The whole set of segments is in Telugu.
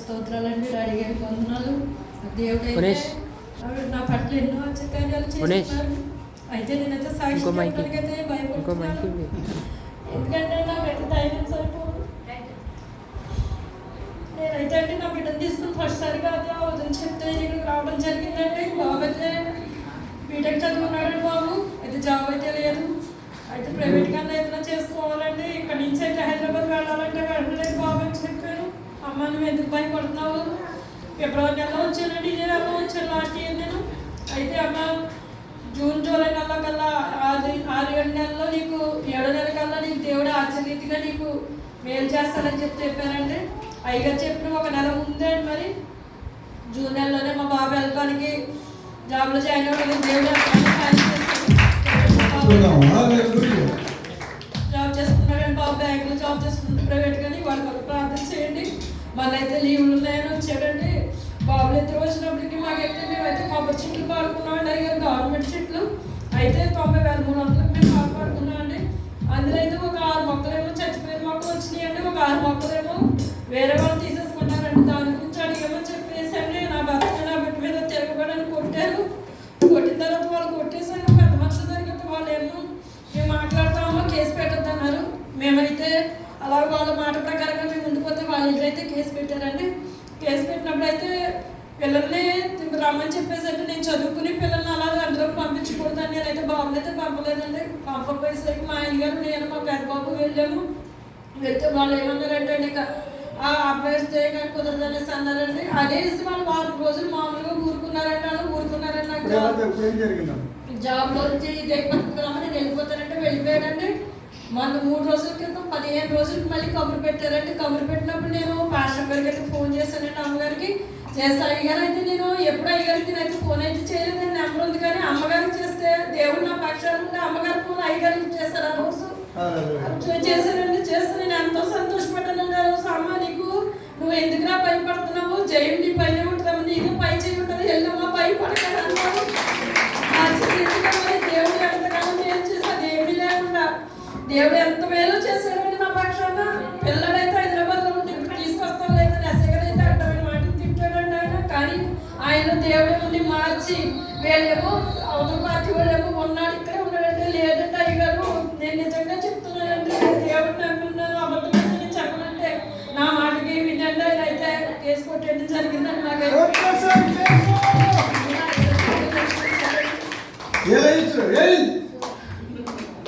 స్తోత్రాలండి. గారికి వందనాలు. దేవుడు నా పట్ల ఎన్నో ఉనేష్. చేస్తున్నారు. అయితే నేనైతే సాక్షి మైకి భయపడుతున్నాను ఎందుకంటే నా బిడ్డ ధైర్యం సరిపోదు. నేనైతే అండి నా బిడ్డను తీసుకుని ఫస్ట్ సారిగా అదే వదిన చెప్తే ఇక్కడికి రావడం జరిగిందండి. బాబు అయితే బీటెక్ చదువుకున్నాడండి బాబు. అయితే జాబ్ అయితే లేదు. అయితే ప్రైవేట్ కన్నా ఏదైనా చేసుకోవాలండి ఇక్కడ నుంచి అయితే హైదరాబాద్ వెళ్ళాలంటే వెళ్ళలేదు బాబు అని చెప్పాను అమ్మ నువ్వు ఎందుకు భయపడుతున్నావు ఫిబ్రవరి నెలలో వచ్చానండి ఇదే నెలలో వచ్చాను లాస్ట్ ఇయర్ నేను. అయితే అమ్మ జూన్ జూలై నెల కల్లా ఆరు ఆరు ఏడు నెలల్లో నీకు ఏడో నెల కల్లా నీకు దేవుడు ఆచరీతిగా నీకు మేలు చేస్తానని చెప్పి చెప్పారంటే అయ్యగారు చెప్పిన ఒక నెల ముందే మరి. జూన్ నెలలోనే మా బాబు వెళ్ళడానికి జాబ్లో జాయిన్ అవ్వడానికి దేవుడు ఉన్నాయని వచ్చాడండి బాబులు ఇద్దరు వచ్చినప్పటికి మాకైతే మేమైతే కొబ్బరి చెట్లు పాడుకున్నామండి అయ్యారు గవర్నమెంట్ చెట్లు. అయితే తొంభై వేల మూడు వందలకు మేము పాలు పాడుకున్నామండి అందులో అయితే ఒక ఆరు మొక్కలేమో చచ్చిపోయిన మొక్కలు వచ్చినాయండి. ఒక ఆరు మొక్కలేమో వేరే వాళ్ళు తీసేసుకున్నారండి. దాని గురించి అడిగామని చెప్పేసి అండి నా భర్త నా బిడ్డ మీద తిరగబడని కొట్టారు. కొట్టిన తర్వాత వాళ్ళు కొట్టేసారు పెద్ద మనుషుల దగ్గర వాళ్ళు ఏమో మేము మాట్లాడతామో? కేసు పెట్టద్దన్నారు. మేమైతే అలా వాళ్ళ మాట ప్రకారంగా మేము ముందుకు పోతే వాళ్ళ ఇంట్లో అయితే కేసు పెట్టారండి. కేసు పెట్టినప్పుడు అయితే పిల్లల్ని రమ్మని చెప్పేసి అంటే నేను చదువుకుని పిల్లల్ని అలా అందులోకి పంపించకూడదని నేనైతే అయితే పంపలేదండి. పంపకపోయేసరికి మా ఆయన గారు నేను మా పెద్ద బాబు వెళ్ళాము. వెళ్తే వాళ్ళు ఏమన్నారంటే అండి ఇక ఆ అబ్బాయి వస్తే కానీ కుదరదనేసి అన్నారండి. అనేసి వాళ్ళు వారం రోజులు మామూలుగా ఊరుకున్నారండి వాళ్ళు ఊరుకున్నారండి నాకు జాబ్లో నుంచి దిగబడుతున్నామని నేను వెళ్ళిపోతానంటే వెళ్ళిపోయాడండి మొన్న మూడు రోజుల క్రితం పదిహేను రోజులకి మళ్ళీ కబురు పెట్టారండి కబురు పెట్టినప్పుడు నేను పాస్టర్ గారికి అయితే ఫోన్ చేశానండి అమ్మగారికి. చేస్తే అయ్యగారు అయితే నేను ఎప్పుడు అయ్యగారికి నేనైతే ఫోన్ అయితే చేయలేదు. నెంబర్ ఉంది కానీ అమ్మగారికి చేస్తే దేవుడు నా పక్షాలు అమ్మగారి ఫోన్ అయ్యగారికి చేశారు. ఆ రోజు. చేశానండి చేస్తే నేను ఎంతో సంతోషపడ్డానండి. ఆ రోజు అమ్మ నీకు నువ్వు ఎందుకురా భయపడుతున్నావు? జయం నీ పైన ఉంటుందమ్మ నీకు పై చేయి ఉంటుంది వెళ్ళమ్మా భయపడకరా దేవుడు ఎంత మేలు చేశాడండి నా పక్షాన పిల్లడైతే హైదరాబాద్లో ఉంటే తీసుకొస్తాం లేదా ఎసగడైతే అడ్డమైన మాటలు తిట్టాడండి ఆయన. కానీ ఆయన దేవుడి ఉండి మార్చి వీళ్ళేమో అవతల పార్టీ వాళ్ళేమో ఉన్నాడు ఇక్కడే ఉన్నాడంటే లేదంటే అయ్యగారు నేను నిజంగా చెప్తున్నానండి దేవుడు నమ్మున్నాను అబద్ధం చెప్పనంటే నా మాటకి వినండి. ఆయన అయితే కేసు కొట్టేయడం జరిగిందండి నాకైతే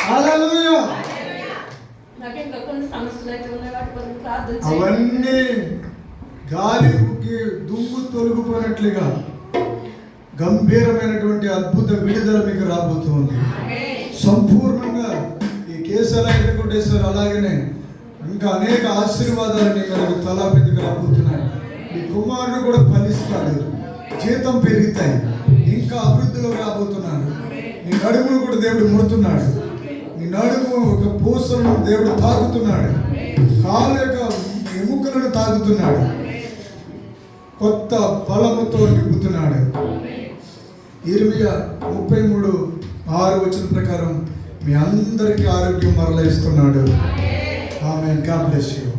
Hallelujah. అవన్నీ గాలికి దుమ్ము తొలగిపోయినట్లుగా గంభీరమైనటువంటి అద్భుత విడుదల మీకు రాబోతుంది. సంపూర్ణంగా ఈ కేసర వెంకటేశ్వర అలాగనే ఇంకా అనేక ఆశీర్వాదాలు నీ మీదకు తలాపెద్దుకు రాబోతున్నాయి. మీ కుమారుడు కూడా ఫలిస్తాడు. జీతం పెరుగుతాయి. ఇంకా అభివృద్ధిలో రాబోతున్నాడు నీ నడుమును కూడా దేవుడు ముడుతున్నాడు. నీ నడుము ఒక పూసలను దేవుడు తాకుతున్నాడు. కాలు యొక్క ఎముకలను తాకుతున్నాడు. కొత్త బలముతో నింపుతున్నాడు. ఇరవై ముప్పై మూడు ఆరు వచ్చిన ప్రకారం మీ అందరికీ ఆరోగ్యం మరల ఇస్తున్నాడు. ఆమె గాడ్ బ్లెస్ యూ